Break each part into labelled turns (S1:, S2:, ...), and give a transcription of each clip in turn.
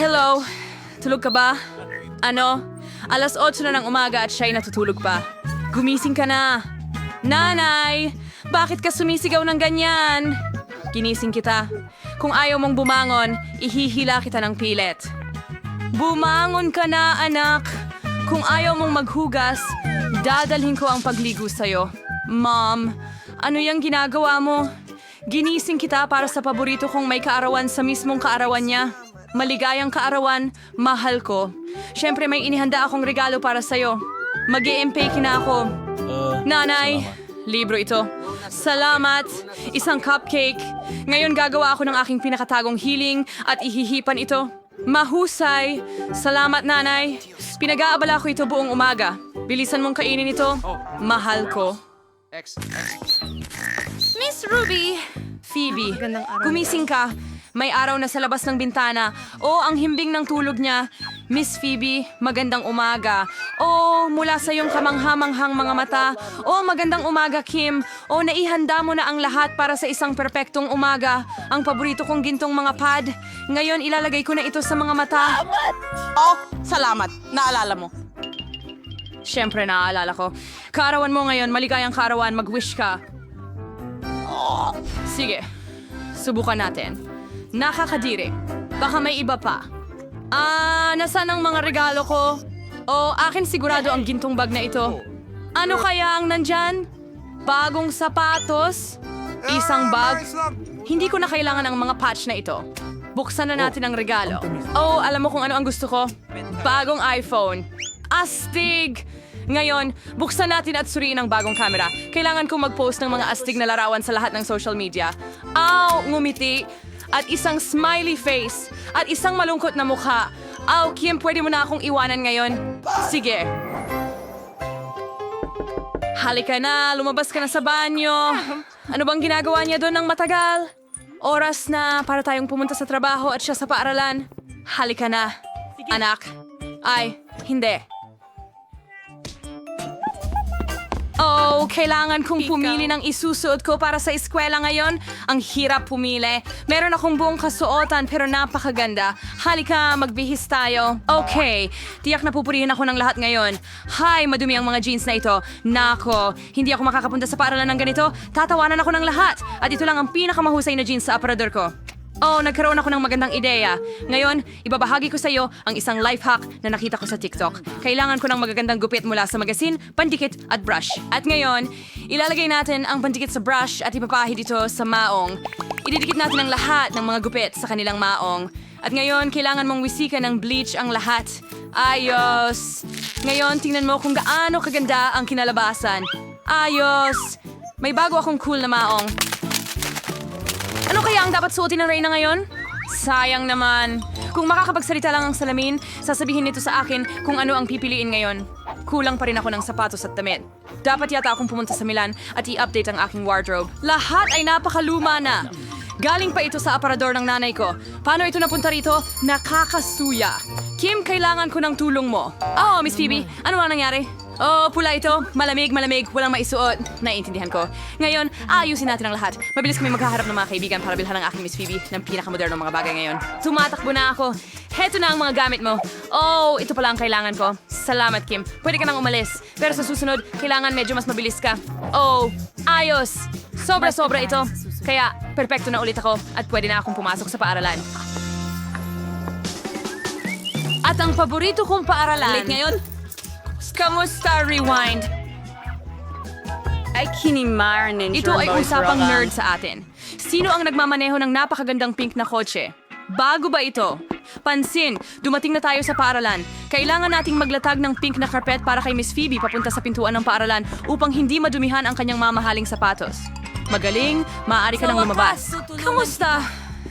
S1: Hello? Tulog ka ba? Ano? Alas 8 na ng umaga at siya'y natutulog pa. Gumising ka na. Nanay! Bakit ka sumisigaw ng ganyan? Ginising kita. Kung ayaw mong bumangon, ihihila kita ng pilit. Bumangon ka na, anak! Kung ayaw mong maghugas, dadalhin ko ang pagligo sa'yo. Mom, ano yung ginagawa mo? Ginising kita para sa paborito kong may kaarawan sa mismong kaarawan niya. Maligayang kaarawan, mahal ko. Siyempre may inihanda akong regalo para sa'yo. mag na ako. Nanay, libro ito. Salamat, isang cupcake. Ngayon gagawa ako ng aking pinakatagong healing at ihihipan ito. Mahusay! Salamat, nanay. Pinag-aabala ko ito buong umaga. Bilisan mong kainin ito. Mahal ko. Miss Ruby! Phoebe, gumising ka. May araw na sa labas ng bintana. O, ang himbing ng tulog niya. Miss Phoebe, magandang umaga. O, mula sa iyong kamanghamanghang mga mata. O, magandang umaga, Kim. O, naihanda mo na ang lahat para sa isang perpektong umaga. Ang paborito kong gintong mga pad. Ngayon, ilalagay ko na ito sa mga mata.
S2: Oh, salamat. Naalala mo.
S1: Siyempre, naaalala ko. Kaarawan mo ngayon, maligayang kaarawan, mag-wish ka. Sige, subukan natin. Nakakadiri. Baka may iba pa. Ah, nasaan ang mga regalo ko? O, akin sigurado ang gintong bag na ito. Ano kaya ang nandyan? Bagong sapatos? Isang bag? Hindi ko na kailangan ang mga patch na ito. Buksan na natin ang regalo. Oh, alam mo kung ano ang gusto ko? Bagong iPhone. Astig! Ngayon, buksan natin at suriin ang bagong camera. Kailangan kong mag-post ng mga astig na larawan sa lahat ng social media. Aw, ngumiti! At isang smiley face. At isang malungkot na mukha. Aw, Kim, pwede mo na akong iwanan ngayon? Sige. Halika na, lumabas ka na sa banyo. Ano bang ginagawa niya doon ng matagal? Oras na para tayong pumunta sa trabaho at siya sa paaralan. Halika na, anak. Ay, hindi. Oh, kailangan kong pumili ng isusuot ko para sa eskwela ngayon. Ang hirap pumili. Meron akong buong kasuotan pero napakaganda. Halika, magbihis tayo. Okay, tiyak na pupurihin ako ng lahat ngayon. Hi, madumi ang mga jeans na ito. Nako, hindi ako makakapunta sa paaralan ng ganito. Tatawanan ako ng lahat. At ito lang ang pinakamahusay na jeans sa aparador ko. Oh, nagkaroon ako ng magandang ideya. Ngayon, ibabahagi ko sa iyo ang isang life hack na nakita ko sa TikTok. Kailangan ko ng magagandang gupit mula sa magasin, pandikit at brush. At ngayon, ilalagay natin ang pandikit sa brush at ipapahid ito sa maong. Ididikit natin ang lahat ng mga gupit sa kanilang maong. At ngayon, kailangan mong wisikan ng bleach ang lahat. Ayos! Ngayon, tingnan mo kung gaano kaganda ang kinalabasan. Ayos! May bago akong cool na maong. Ano kaya ang dapat suotin ng Reyna ngayon? Sayang naman. Kung makakapagsalita lang ang salamin, sasabihin nito sa akin kung ano ang pipiliin ngayon. Kulang pa rin ako ng sapatos at damit. Dapat yata akong pumunta sa Milan at i-update ang aking wardrobe. Lahat ay napakaluma na. Galing pa ito sa aparador ng nanay ko. Paano ito napunta rito? Nakakasuya. Kim, kailangan ko ng tulong mo. Oh, Miss Phoebe, ano ang nangyari? Oh, pula ito. Malamig, malamig. Walang maisuot. Naiintindihan ko. Ngayon, ayusin natin ang lahat. Mabilis kami maghaharap ng mga kaibigan para bilhan ang aking Miss Phoebe ng pinakamodernong mga bagay ngayon. Tumatakbo na ako. Heto na ang mga gamit mo. Oh, ito pala ang kailangan ko. Salamat, Kim. Pwede ka nang umalis. Pero sa susunod, kailangan medyo mas mabilis ka. Oh, ayos. Sobra-sobra ito. Kaya, perpekto na ulit ako at pwede na akong pumasok sa paaralan. At ang paborito kong paaralan...
S2: Late ngayon?
S1: Kamusta, Rewind?
S2: Ay, kinimar ninja.
S1: Ito ay usapang nerd sa atin. Sino ang nagmamaneho ng napakagandang pink na kotse? Bago ba ito? Pansin, dumating na tayo sa paaralan. Kailangan nating maglatag ng pink na carpet para kay Miss Phoebe papunta sa pintuan ng paaralan upang hindi madumihan ang kanyang mamahaling sapatos. Magaling, maaari ka nang lumabas. Kamusta?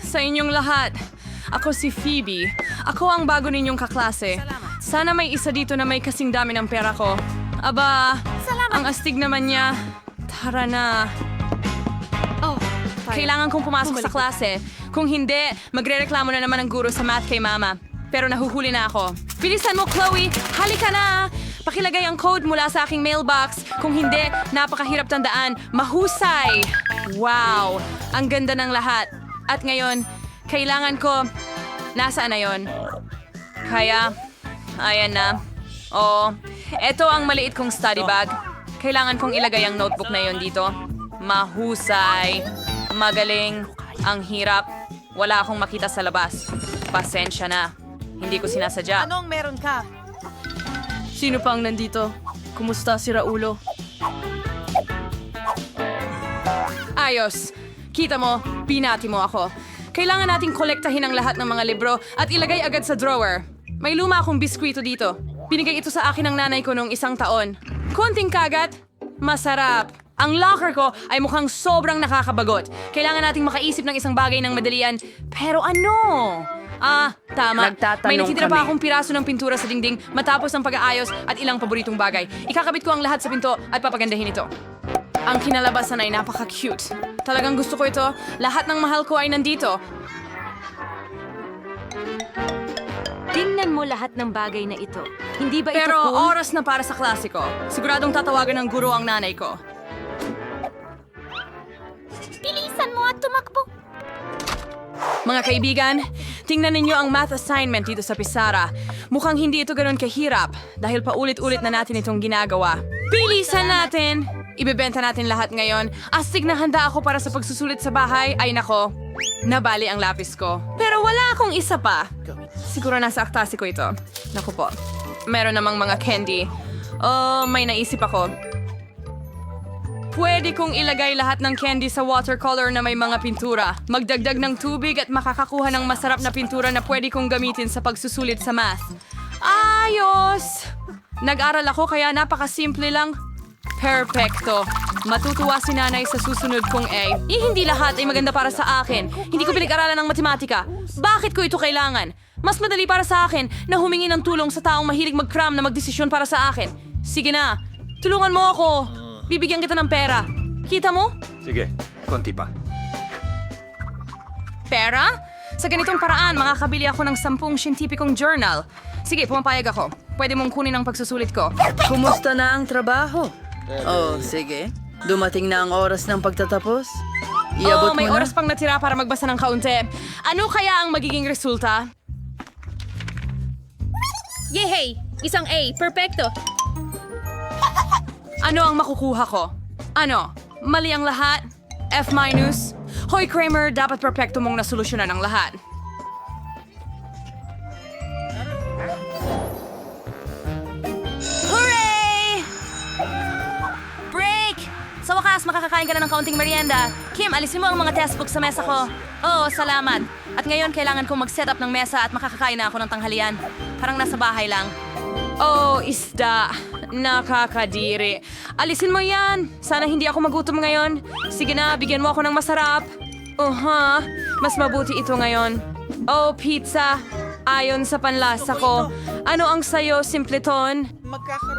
S1: Sa inyong lahat. Ako si Phoebe. Ako ang bago ninyong kaklase. Sana may isa dito na may kasing dami ng pera ko. Aba, ang astig naman niya. Tara na.
S2: Oh,
S1: Kailangan kong pumasok sa klase. Kung hindi, magrereklamo na naman ang guro sa math kay mama. Pero nahuhuli na ako. Bilisan mo, Chloe! Halika na! Pakilagay ang code mula sa aking mailbox. Kung hindi, napakahirap tandaan. Mahusay! Wow! Ang ganda ng lahat. At ngayon, kailangan ko... Nasaan na yon? Kaya, ayan na. Oo, eto ang maliit kong study bag. Kailangan kong ilagay ang notebook na yon dito. Mahusay, magaling, ang hirap. Wala akong makita sa labas. Pasensya na. Hindi ko sinasadya.
S2: Anong meron ka?
S3: Sino pang nandito? Kumusta si Raulo?
S1: Ayos. Kita mo, pinati mo ako. Kailangan nating kolektahin ang lahat ng mga libro at ilagay agad sa drawer. May luma akong biskwito dito. Binigay ito sa akin ng nanay ko noong isang taon. Konting kagat, masarap. Ang locker ko ay mukhang sobrang nakakabagot. Kailangan nating makaisip ng isang bagay ng madalian. Pero ano? Ah, tama.
S3: Nagtatanong
S1: May natitira pa
S3: kami.
S1: akong piraso ng pintura sa dingding matapos ang pag-aayos at ilang paboritong bagay. Ikakabit ko ang lahat sa pinto at papagandahin ito. Ang kinalabasan ay napaka-cute. Talagang gusto ko ito. Lahat ng mahal ko ay nandito.
S4: Tingnan mo lahat ng bagay na ito. Hindi ba
S1: Pero
S4: ito cool?
S1: oras na para sa klasiko. Siguradong tatawagan ng guro ang nanay ko.
S4: Bilisan mo at tumakbo.
S1: Mga kaibigan, tingnan ninyo ang math assignment dito sa Pisara. Mukhang hindi ito ganoon kahirap dahil paulit-ulit na natin itong ginagawa. Bilisan natin! Ibebenta natin lahat ngayon. Astig na handa ako para sa pagsusulit sa bahay. Ay nako, nabali ang lapis ko. Pero wala akong isa pa. Siguro nasa aktasi ko ito. Naku po. Meron namang mga candy. Oh, may naisip ako. Pwede kong ilagay lahat ng candy sa watercolor na may mga pintura. Magdagdag ng tubig at makakakuha ng masarap na pintura na pwede kong gamitin sa pagsusulit sa math. Ayos! Nag-aral ako kaya napakasimple lang. Perfecto. Matutuwa si nanay sa susunod kong A. Eh, hindi lahat ay maganda para sa akin. Hindi ko pinag-aralan ng matematika. Bakit ko ito kailangan? Mas madali para sa akin na humingi ng tulong sa taong mahilig mag-cram na magdesisyon para sa akin. Sige na, tulungan mo ako. Bibigyan kita ng pera. Kita mo?
S5: Sige, konti pa.
S1: Pera? Sa ganitong paraan, makakabili ako ng sampung scientificong journal. Sige, pumapayag ako. Pwede mong kunin ang pagsusulit ko.
S3: Kumusta na ang trabaho? Oh, sige. Dumating na ang oras ng pagtatapos?
S1: oh,
S3: Iabot
S1: may
S3: mo na?
S1: oras pang natira para magbasa ng kaunti. Ano kaya ang magiging resulta?
S4: Yehey! Isang A. Perfecto.
S1: Ano ang makukuha ko? Ano? Mali ang lahat? F minus? Hoy Kramer, dapat perpekto mong nasolusyonan ang lahat. Hooray! Break! Sa wakas, makakakain ka na ng kaunting merienda. Kim, alisin mo ang mga textbook sa mesa ko. Oo, salamat. At ngayon, kailangan kong mag-set up ng mesa at makakakain na ako ng tanghalian. Parang nasa bahay lang. Oh, isda. Nakakadiri. Alisin mo yan. Sana hindi ako magutom ngayon. Sige na, bigyan mo ako ng masarap. Oh, ha? Mas mabuti ito ngayon. Oh, pizza. Ayon sa panlasa ko. Ano ang sayo, Simpleton?
S2: Magkakaroon.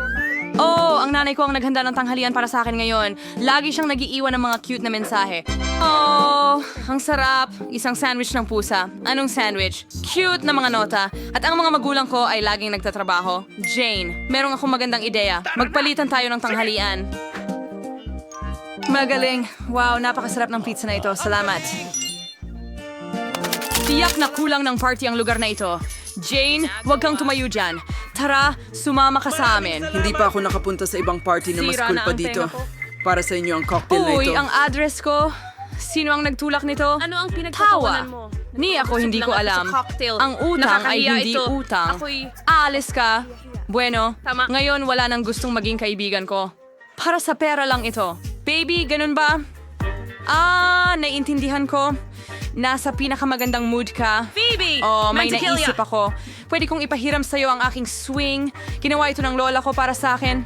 S1: Oh, ang nanay ko ang naghanda ng tanghalian para sa akin ngayon. Lagi siyang nagiiwan ng mga cute na mensahe. Oh, ang sarap. Isang sandwich ng pusa. Anong sandwich? Cute na mga nota. At ang mga magulang ko ay laging nagtatrabaho. Jane, merong akong magandang ideya. Magpalitan tayo ng tanghalian. Magaling. Wow, napakasarap ng pizza na ito. Salamat. Tiyak na kulang ng party ang lugar na ito. Jane, huwag kang tumayo dyan. Tara, sumama ka sa amin.
S3: Hindi pa ako nakapunta sa ibang party na mas
S1: Sira
S3: cool
S1: na
S3: pa
S1: ang
S3: dito.
S1: tenga ko.
S3: Para sa inyo ang cocktail na
S1: Uy,
S3: ito.
S1: ang address ko. Sino ang nagtulak nito?
S4: Ano ang
S1: Tawa.
S4: pinagtatawanan mo?
S1: Ni ako hindi ko
S4: lang ako
S1: alam.
S4: sa cocktail.
S1: Ang utang ay
S4: Nakakahiya
S1: hindi
S4: ito.
S1: utang.
S4: Ako'y-
S1: Aalis ka. Bueno,
S4: Tama.
S1: ngayon wala nang gustong maging kaibigan ko. Para sa pera lang ito. Baby, ganun ba? Ah, naiintindihan ko. Nasa pinakamagandang mood ka.
S4: Phoebe!
S1: Oh, may
S4: Meant to kill ya.
S1: naisip ako. Pwede kong ipahiram sa'yo ang aking swing. Ginawa ito ng lola ko para sa akin.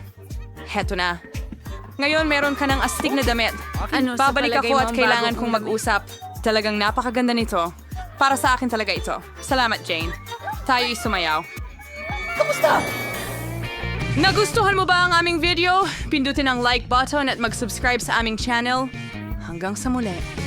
S1: Heto na. Ngayon meron ka ng astig na damit.
S4: Ano, sa
S1: Babalik
S4: palagay
S1: ako
S4: mo
S1: at
S4: ang
S1: kailangan
S4: kong
S1: mag-usap. Talagang napakaganda nito. Para sa akin talaga ito. Salamat, Jane. Tayo sumayaw. Kamusta? Nagustuhan mo ba ang aming video? Pindutin ang like button at mag-subscribe sa aming channel. Hanggang sa muli.